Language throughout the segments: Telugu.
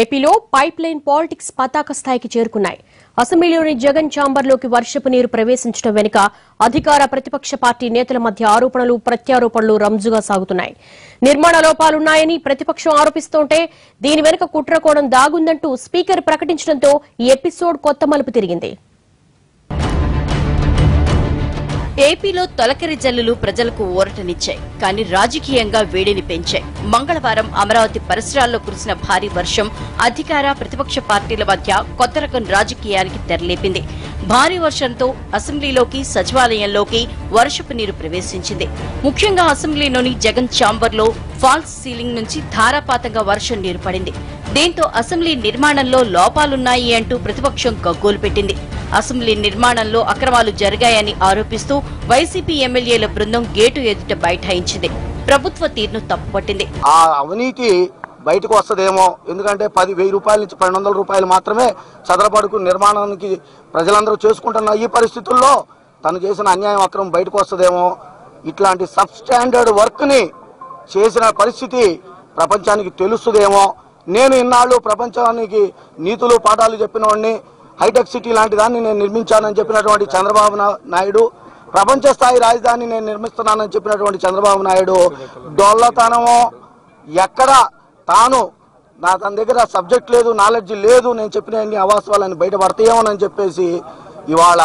ఏపీలో పైప్ లైన్ పాలిటిక్స్ పతాక స్థాయికి చేరుకున్నాయి. అసెంబ్లీలోని జగన్ ఛాంబర్లోకి వర్షపు నీరు ప్రవేశించడం వెనుక అధికార ప్రతిపక్ష పార్టీ నేతల మధ్య ఆరోపణలు ప్రత్యారోపణలు రంజుగా సాగుతున్నాయి. నిర్మాణ లోపాలున్నాయని ప్రతిపక్షం ఆరోపిస్తుంటే దీని వెనుక కుట్రకోణం దాగుందంటూ స్పీకర్ ప్రకటించడంతో ఈ ఎపిసోడ్ కొత్త మలుపు తిరిగింది. ఏపీలో తొలకరి జల్లులు ప్రజలకు ఊరటనిచ్చాయి. కానీ రాజకీయంగా వేడిని పెంచాయి. మంగళవారం అమరావతి పరిసరాల్లో కురిసిన భారీ వర్షం అధికార ప్రతిపక్ష పార్టీల మధ్య కొత్త రకం రాజకీయానికి తెరలేపింది. భారీ వర్షంతో అసెంబ్లీలోకి సచివాలయంలోకి వర్షపు నీరు ప్రవేశించింది. ముఖ్యంగా అసెంబ్లీలోని జగన్ ఛాంబర్లో ఫాల్స్ సీలింగ్ నుంచి ధారాపాతంగా వర్షం నీరు పడింది. దీంతో అసెంబ్లీ నిర్మాణంలో లోపాలున్నాయి అంటూ ప్రతిపక్షం గగ్గోలు పెట్టింది. అసెంబ్లీ నిర్మాణంలో అక్రమాలు జరిగాయని ఆరోపిస్తూ వైసీపీ ఎమ్మెల్యేల బృందం గేటు ఎదుట బైఠాయించింది. ప్రభుత్వ తీరును తప్పుపట్టింది. ఆ అవినీతి బయటకు వస్తుందేమో. ఎందుకంటే పది వెయ్యి రూపాయల నుంచి పన్నెండు వందల రూపాయలు మాత్రమే చదరపడుకు నిర్మాణానికి ప్రజలందరూ చేసుకుంటున్న ఈ పరిస్థితుల్లో తను చేసిన అన్యాయం అక్రమం బయటకు వస్తుందేమో. ఇట్లాంటి సబ్ స్టాండర్డ్ వర్క్ని చేసిన పరిస్థితి ప్రపంచానికి తెలుస్తుందేమో. నేను ఇన్నాళ్ళు ప్రపంచానికి నీతులు పాఠాలు చెప్పిన వాడిని హైటెక్ సిటీ లాంటి దాన్ని నేను నిర్మించానని చెప్పినటువంటి చంద్రబాబు నాయుడు ప్రపంచ స్థాయి రాజధాని నేను నిర్మిస్తున్నానని చెప్పినటువంటి చంద్రబాబు నాయుడు డొల్లతనము ఎక్కడ తాను నా తన దగ్గర సబ్జెక్ట్ లేదు నాలెడ్జ్ లేదు నేను చెప్పిన అన్ని అవాస్తవాలని బయటపడతాయేమోనని చెప్పేసి ఇవాళ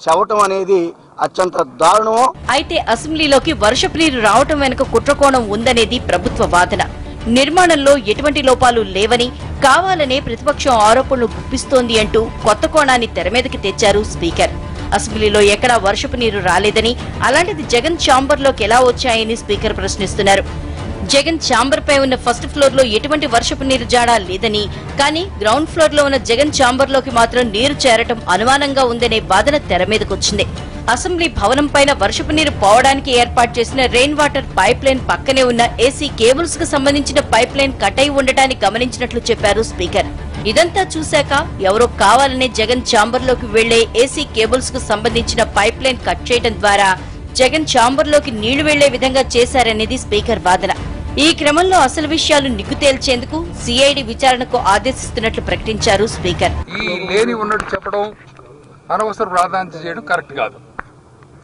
చవటం అనేది అత్యంత దారుణమో. అయితే అసెంబ్లీలోకి వర్షపు నీరు రావటం వెనుక కుట్రకోణం ఉందనేది ప్రభుత్వ వాదన. నిర్మాణంలో ఎటువంటి లోపాలు లేవని కావాలనే ప్రతిపక్షం ఆరోపణలు గుప్పిస్తోంది అంటూ కొత్త కోణాన్ని తెరమీదకి తెచ్చారు స్పీకర్. అసెంబ్లీలో ఎక్కడా వర్షపు నీరు రాలేదని అలాంటిది జగన్ ఛాంబర్లోకి ఎలా వచ్చాయని స్పీకర్ ప్రశ్నిస్తున్నారు. జగన్ ఛాంబర్ పై ఉన్న ఫస్ట్ ఫ్లోర్లో ఎటువంటి వర్షపు నీరు జాడా లేదని కానీ గ్రౌండ్ ఫ్లోర్లో ఉన్న జగన్ ఛాంబర్లోకి మాత్రం నీరు చేరటం అనుమానంగా ఉందనే వాదన తెర మీదకొచ్చింది. అసెంబ్లీ భవనం పైన వర్షపు నీరు పోవడానికి ఏర్పాటు చేసిన రెయిన్ వాటర్ పైప్ లైన్ పక్కనే ఉన్న ఏసీ కేబుల్స్కు సంబంధించిన పైప్ లైన్ కట్ అయి ఉండటాన్ని గమనించినట్లు చెప్పారు స్పీకర్. ఇదంతా చూశాక ఎవరో కావాలనే జగన్ ఛాంబర్లోకి వెళ్ళే ఏసీ కేబుల్స్కు సంబంధించిన పైప్ లైన్ కట్ చేయడం ద్వారా జగన్ ఛాంబర్లోకి నీళ్ళు వెళ్ళే విధంగా చేశారనేది స్పీకర్ వాదన. ఈ క్రమంలో అసలు విషయాలు నిగ్గు తేల్చేందుకు సిఐడి విచారణకు ఆదేశిస్తున్నట్లు ప్రకటించారు స్పీకర్. ఈ లేని ఉన్నట్టు చెప్పడం అనవసర ప్రాధాన్యత చేయడం కరెక్ట్ కాదు.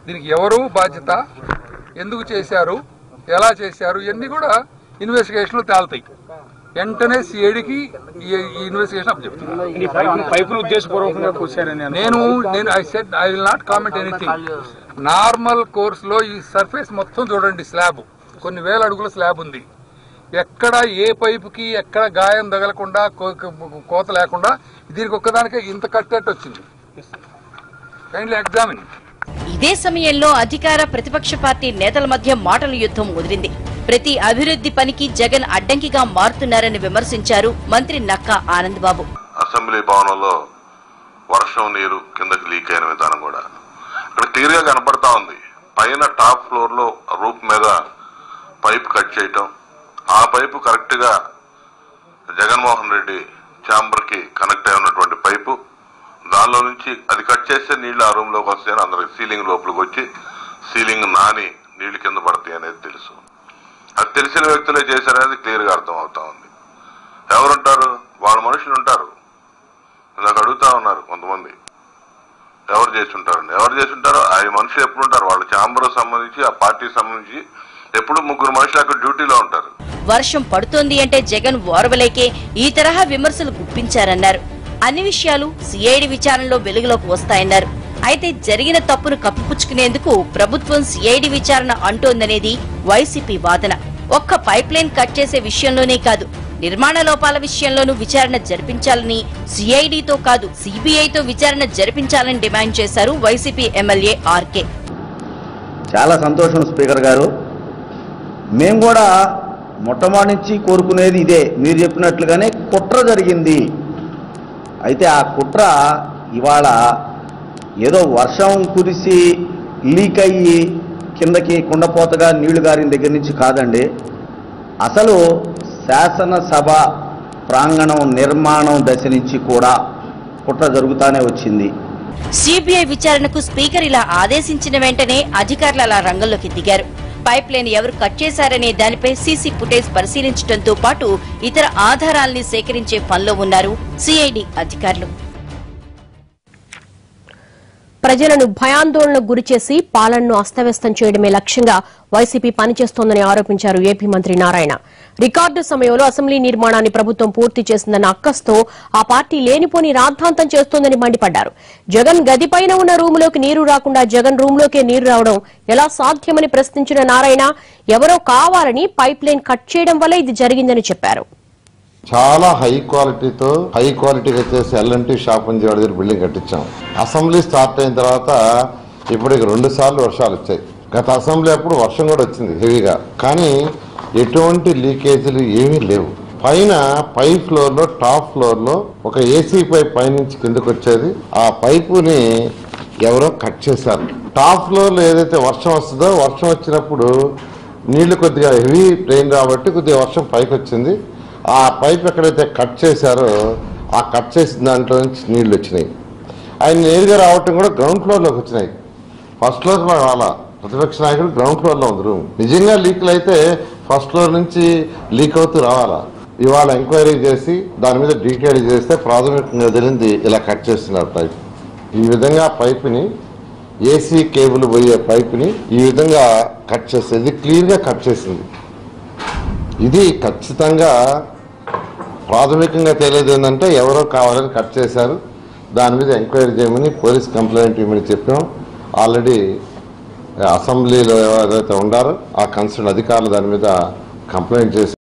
దీనికి ఎవరు బాధ్యత? ఎందుకు చేశారు? ఎలా చేశారు? ఇవన్నీ కూడా ఇన్వెస్టిగేషన్లో తేలుతాయి. వెంటనే సిఐడికి ఈ ఇన్వెస్టిగేషన్ అప్ చెప్తున్నాను నేను నేను I said I will not comment anything normal కోర్సులో ఈ సర్ఫేస్ మొత్తం చూడండి స్లాబ్ కొన్ని వేల అడుగుల స్లాబ్ ఉంది. ఎక్కడ ఏ పైపుకి ఎక్కడ గాయం తగలకుండా కోత లేకుండా దీనికి ఒక్కదానికే ఇంత కట్టేట్టు వచ్చింది. కైండ్లీ ఎగ్జామిన్ ఇదే సమయంలో అధికార ప్రతిపక్ష పార్టీ నేతల మధ్య మాటల యుద్ధం ముదిరింది. ప్రతి అభివృద్ధి పనికి జగన్ అడ్డంకిగా మారుతున్నారని విమర్శించారు మంత్రి నక్కా ఆనందబాబు. అసెంబ్లీ భవనంలో వర్షం నీరు కిందకి లీక్ అయిన విధానం కూడా. ఇక్కడ క్లియర్గా కనపడతా ఉంది. పైన టాప్ ఫ్లోర్లో రూప్ మీద పైప్ కట్ చేయటం ఆ పైపు కరెక్ట్గా జగన్మోహన్ రెడ్డి ఛాంబర్కి కనెక్ట్ అయి రూమ్లో నుంచి అది కట్ చేస్తే నీళ్ళు ఆ రూమ్లోకి వస్తాయని అందరికి సీలింగ్ లోపలికి వచ్చి సీలింగ్ నాని నీళ్ళు కింద పడతాయి అనేది తెలుసు. అది తెలిసిన వ్యక్తులే చేశారనేది క్లియర్గా అర్థం అవుతా ఉంది. ఎవరుంటారు? వాళ్ళ మనుషులు ఉంటారు. నాకు అడుగుతా ఉన్నారు కొంతమంది. ఎవరు చేస్తుంటారు ఎవరు చేస్తుంటారు? ఆ మనుషులు ఎప్పుడు ఉంటారు? వాళ్ళ ఛాంబర్ సంబంధించి ఆ పార్టీ సంబంధించి ఎప్పుడు ముగ్గురు మనుషులు అక్కడ డ్యూటీలో ఉంటారు. వర్షం పడుతోంది అంటే జగన్ ఓర్వలేకే ఈ తరహా విమర్శలు గుప్పించారన్నారు. అన్ని విషయాలు సిఐడి విచారణలో వెలుగులోకి వస్తాయన్నారు. అయితే జరిగిన తప్పును కప్పిపుచ్చుకునేందుకు ప్రభుత్వం సిఐడి విచారణ అంటోందనేది వైసీపీ వాదన. ఒక్క పైప్లైన్ కట్ చేసే విషయంలోనే కాదు నిర్మాణ లోపాల విషయంలోనూ విచారణ జరిపించాలని సిఐడితో కాదు సిబిఐతో విచారణ జరిపించాలని డిమాండ్ చేశారు వైసీపీ ఎమ్మెల్యే ఆర్కే. చాలా సంతోషం స్పీకర్ గారు. మేము కూడా మొట్టమొదటి నుంచి కోరుకునేది ఇదే. మీరు చెప్పినట్లుగానే కుట్ర జరిగింది. అయితే ఆ కుట్ర ఇవాళ ఏదో వర్షం కురిసి లీక్ అయ్యి కిందకి కుండపోతగా నీళ్ళు గారిన దగ్గర నుంచి కాదండి. అసలు శాసనసభ ప్రాంగణం నిర్మాణం దశ నుంచి కూడా కుట్ర జరుగుతానే వచ్చింది. సిబిఐ విచారణకు స్పీకర్ ఇలా ఆదేశించిన వెంటనే అధికారులు అలా రంగంలోకి దిగారు. పైప్ లైన్ ఎవరు కట్ చేశారనే దానిపై సీసీ ఫుటేజ్ పరిశీలించడంతో పాటు ఇతర ఆధారాల్ని సేకరించే పనిలో ఉన్నారు సిఐడి అధికారులు. ప్రజలను భయాందోళనకు గురిచేసి పాలనను అస్తవ్యస్తం చేయడమే లక్ష్యంగా వైసీపీ పనిచేస్తోందని ఆరోపించారు ఏపీ మంత్రి నారాయణ. రికార్డు సమయంలో అసెంబ్లీ నిర్మాణాన్ని ప్రభుత్వం పూర్తి చేసిందన్న అక్కస్తో ఆ పార్టీ లేనిపోని రాద్ధాంతం చేస్తోందని మండిపడ్డారు. జగన్ గదిపైన ఉన్న రూములోకి నీరు రాకుండా జగన్ రూంలోకే నీరు రావడం ఎలా సాధ్యమని ప్రశ్నించిన నారాయణ ఎవరో కావాలని పైప్ లైన్ కట్ చేయడం వల్ల ఇది జరిగిందని చెప్పారు. చాలా హై క్వాలిటీతో హై క్వాలిటీగా చేసి ఎల్ఎన్టీ షాప్ అని దగ్గర బిల్డింగ్ కట్టించాం. అసెంబ్లీ స్టార్ట్ అయిన తర్వాత ఇప్పటికి రెండు సార్లు వర్షాలు వచ్చాయి. గత అసెంబ్లీ అప్పుడు వర్షం కూడా వచ్చింది హెవీగా. కానీ ఎటువంటి లీకేజీలు ఏమీ లేవు. పైన పై ఫ్లోర్లో టాప్ ఫ్లోర్లో ఒక ఏసీ పైప్ పైనుంచి కిందకు వచ్చేది ఆ పైపుని ఎవరో కట్ చేశారు. టాప్ ఫ్లోర్లో ఏదైతే వర్షం వస్తుందో వర్షం వచ్చినప్పుడు నీళ్ళు కొద్దిగా హెవీ రెయిన్ కాబట్టి కొద్దిగా వర్షం పైకి వచ్చింది ఆ పైప్ ఎక్కడైతే కట్ చేశారో ఆ కట్ చేసిన దాంట్లో నుంచి నీళ్ళు వచ్చినాయి. ఆయన నేరుగా రావటం కూడా గ్రౌండ్ ఫ్లోర్లోకి వచ్చినాయి. ఫస్ట్ ఫ్లోర్ రావాలా ప్రతిపక్ష నాయకుడు గ్రౌండ్ ఫ్లోర్లో ఉంది రూమ్. నిజంగా లీకులు అయితే ఫస్ట్ ఫ్లోర్ నుంచి లీక్ అవుతూ రావాలా? ఇవాళ ఎంక్వైరీ చేసి దాని మీద డీటెయిల్ చేస్తే ప్రాథమికంగా తెలిసింది ఇలా కట్ చేస్తున్నారు పైప్. ఈ విధంగా పైపుని ఏసీ కేబుల్ పోయే పైప్ని ఈ విధంగా కట్ చేస్తుంది క్లియర్గా కట్ చేసింది. ఇది ఖచ్చితంగా ప్రాథమికంగా తెలియదు ఏంటంటే ఎవరో కావాలని కట్ చేశారు. దాని మీద ఎంక్వైరీ చేయమని పోలీస్ కంప్లైంట్ ఇవ్వమని చెప్పాం. ఆల్రెడీ అసెంబ్లీలో ఎవరైతే ఉండారో ఆ కన్సర్న్ అధికారులు దాని మీద కంప్లైంట్ చేసి